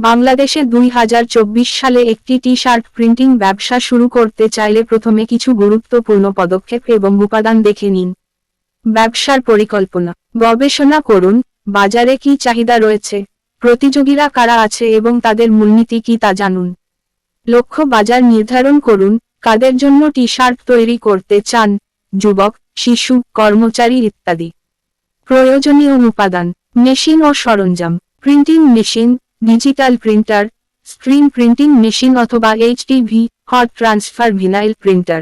বাংলাদেশে দুই হাজার চব্বিশ সালে একটি টি শার্ট প্রিন্টিং ব্যবসা শুরু করতে চাইলে প্রথমে কিছু গুরুত্বপূর্ণ পদক্ষেপ এবং উপাদান দেখে নিন। ব্যবসার পরিকল্পনা। গবেষণা করুন, বাজারে কি চাহিদা রয়েছে, প্রতিযোগীরা কারা আছে এবং তাদের মূলনীতি কি তা জানুন। লক্ষ্য বাজার নির্ধারণ করুন, কাদের জন্য টি শার্ট তৈরি করতে চান, যুবক, শিশু, কর্মচারী ইত্যাদি। প্রয়োজনীয় উপাদান, মেশিন ও সরঞ্জাম। Printing machine digital printer screen printing machine অথবা HTV hot transfer vinyl printer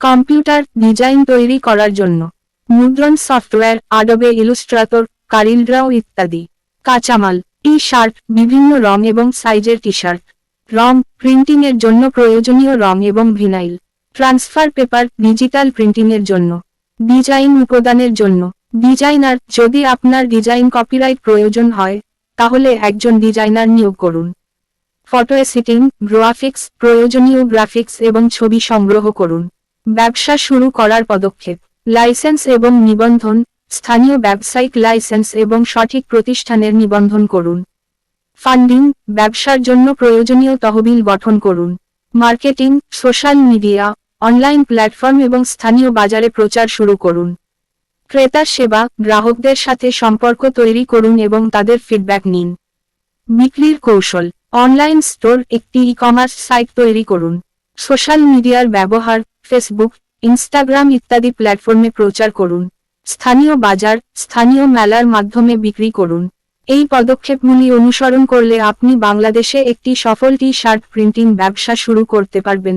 computer design তৈরি করার জন্য। মুদ্রণ সফটওয়্যার আডবে ইলুস্ট্রাটর কারিলড্রাও ইত্যাদি। কাঁচামাল টি শার্ট বিভিন্ন রং এবং সাইজের টি শার্ট রং প্রিন্টিং এর জন্য প্রয়োজনীয় রং এবং vinyl transfer paper, digital printing এর জন্য। ডিজাইন উপাদানের জন্য। ডিজাইনার, যদি আপনার ডিজাইন কপিরাইট প্রয়োজন হয় তাহলে একজন ডিজাইনার নিয়োগ করুন। ফটো এসিটিং গ্রাফিক্স, প্রয়োজনীয় গ্রাফিক্স এবং ছবি সংগ্রহ করুন। ব্যবসা শুরু করার পদক্ষেপ, লাইসেন্স এবং নিবন্ধন, স্থানীয় ব্যবসায়িক লাইসেন্স এবং সঠিক প্রতিষ্ঠানের নিবন্ধন করুন। ফান্ডিং, ব্যবসার জন্য প্রয়োজনীয় তহবিল গঠন করুন। Marketing, social media, online platform এবং স্থানীয় বাজারে প্রচার শুরু করুন। ক্রেতার সেবা, গ্রাহকদের সাথে সম্পর্ক তৈরি করুন এবং তাদের ফিডব্যাক নিন। বিক্রির কৌশল অনলাইন স্টোর একটি ই কমার্স সাইট তৈরি করুন। সোশ্যাল মিডিয়ার ব্যবহার ফেসবুক ইনস্টাগ্রাম ইত্যাদি প্ল্যাটফর্মে প্রচার করুন। স্থানীয় বাজার, স্থানীয় মেলার মাধ্যমে বিক্রি করুন। এই পদক্ষেপগুলি অনুসরণ করলে আপনি বাংলাদেশে একটি সফল টি শার্ট প্রিন্টিং ব্যবসা শুরু করতে পারবেন।